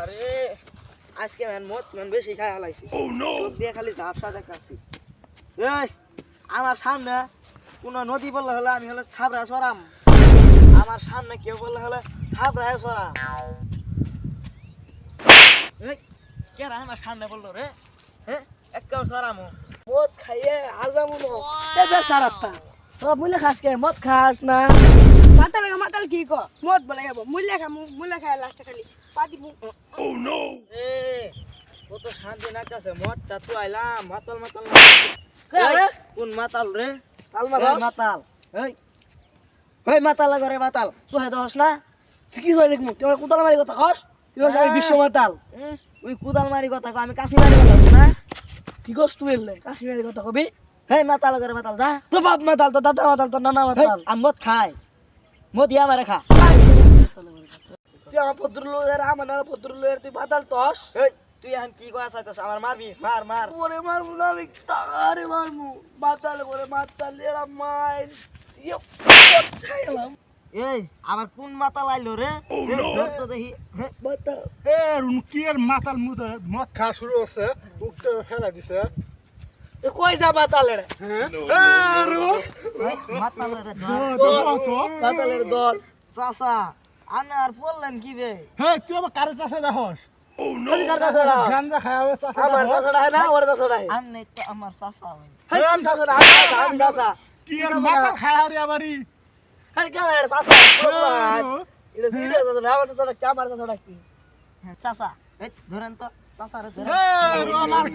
আরে আজকে ম্যান মদ ম্যান বেশি খাই হালাইছি চোখ দিয়ে খালি ঝাপসা দেখাচ্ছি। এই আমার সামনে কোনো নদী বললে হলে আমি হলে থাবড়া সরাম আমার সামনে কেউ বললে হলে থাবড়া সরাম এই কেরা আমার সামনে বলল রে? হ্যাঁ এক একটাও সরামো মদ খাইয়ে আজামু এ বেসা রাস্তা তো মুলে খাস কে? মদ খাস না? মাতাল মাতাল কি কো? মদ বলে যাব মুলে খা মুলে খায় লাস্ট খালি। পাটি মু এ ও তো শান্তি নাচতেছে মদটা তো আইলাম মাতাল মাতাল রে? কোন মাতাল রে? এই দাস মাতাল এই। এই মাতাল করে মাতাল। সোহে দহস না? কি হয় দেখমু তোমার কুতাল মারি কথা কস? বিশ্ব মাতাল। ওই কুদাল মারি কথা আমি কাশি মারি কথা না? কি কস তুই এলে? কাশি মারি কথা কবি? হেই মাতাল করে মাতাল যা। তো বাপ মাতাল তো দাদা মাতাল তো নানা মাতাল। আমি মদ খাই মদ মারে খা। তুই আমার ভদ্র লোকের আমার নানা ভদ্র তুই মাতাল তস? এই তুই এখন কি কয়া চাইছস আমার মারবি? মার মার। ওরে মারবো না আমি তারে মারবো। মাতাল করে মাতাল এরা মাইল ইয়ে খাইলাম। এই আবার কোন মাতাল আইলো রে? ধর তো দেখি। হ্যাঁ, মাতাল এ রুনকির মাতাল মুদে? মদ খাওয়া শুরু হচ্ছে উঠতে ফেলা দিছে। কই যা মাতালের হ্যাঁ এ রু এই, মাতাল রে ধর তো তো মাতালের দল চাচা আনে আর পড়লেন কি বে হে তুই আমার কারে চাষে দেখস চাষড়া হয় হয় হ্যাঁ, ধরেন তো আমার